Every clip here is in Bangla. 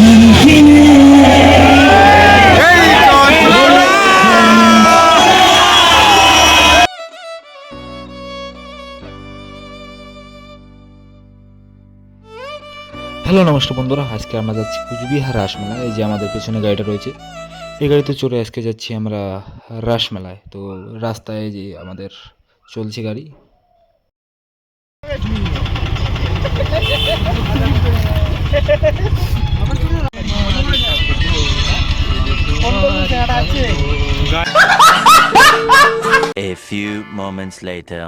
হ্যালো, নমস্কার বন্ধুরা। আজকে আমরা যাচ্ছি কুচবিহার রাসমেলা এই যে আমাদের পেছনে গাড়িটা রয়েছে, এই গাড়িতে চড়ে আজকে যাচ্ছি আমরা রাসমেলায় তো রাস্তায় যে আমাদের চলছে গাড়ি A few moments later.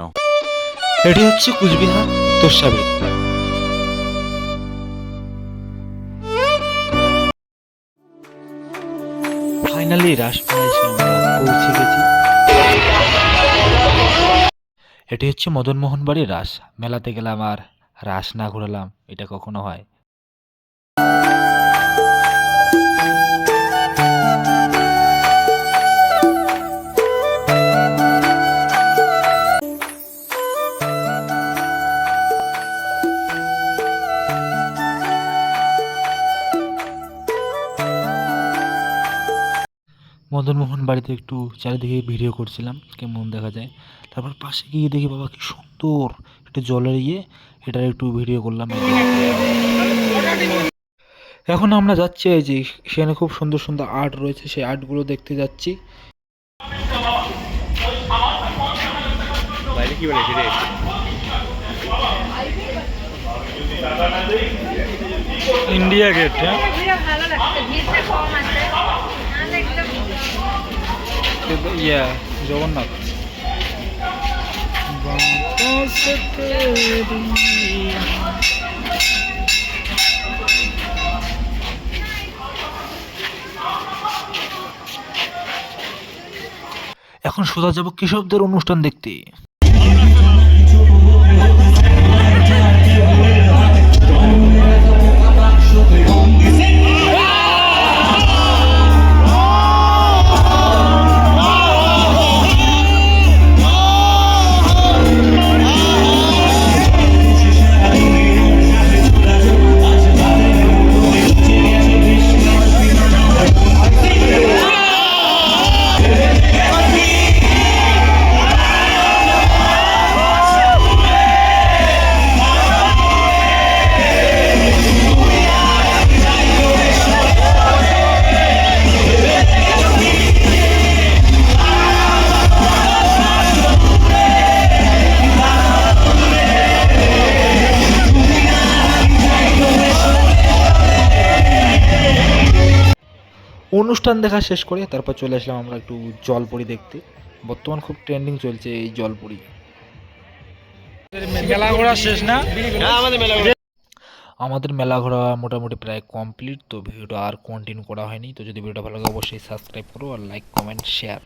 এটি হচ্ছে কুচবিহার তোষাবে ফাইনালি গেছি। এটি হচ্ছে মদনমোহন বাড়ির রাস মেলাতে গেলাম আর রাস না ঘোরালাম, এটা কখনো হয়। মদনমোহন বাড়িতে একটু চারিদিকে ভিডিও করছিলাম কেমন দেখা যায়। তারপর পাশে গিয়ে দেখি বাবা কি সুন্দর একটা জলের ইয়ে এটার একটু ভিডিও করলাম। এখন আমরা যাচ্ছি এই যে সেখানে খুব সুন্দর সুন্দর আর্ট রয়েছে সেই আর্টগুলো দেখতে যাচ্ছি। ইন্ডিয়া গেট হ্যাঁ? এখন সোজা যাব কৃষকদের অনুষ্ঠান দেখতে। অনুষ্ঠান দেখা শেষ করে তারপর চলে আসলাম আমরা একটু জলপরি দেখতে। বর্তমান খুব ট্রেন্ডিং চলছে এই জলপরি। মেলা ঘোরা শেষ না? আমাদের মেলা ঘোরা মোটামুটি প্রায় কমপ্লিট তো ভিডিওটা আর কন্টিনিউ করা হয়নি। তো যদি ভিডিওটা ভালো লাগে অবশ্যই সাবস্ক্রাইব করো আর লাইক কমেন্ট শেয়ার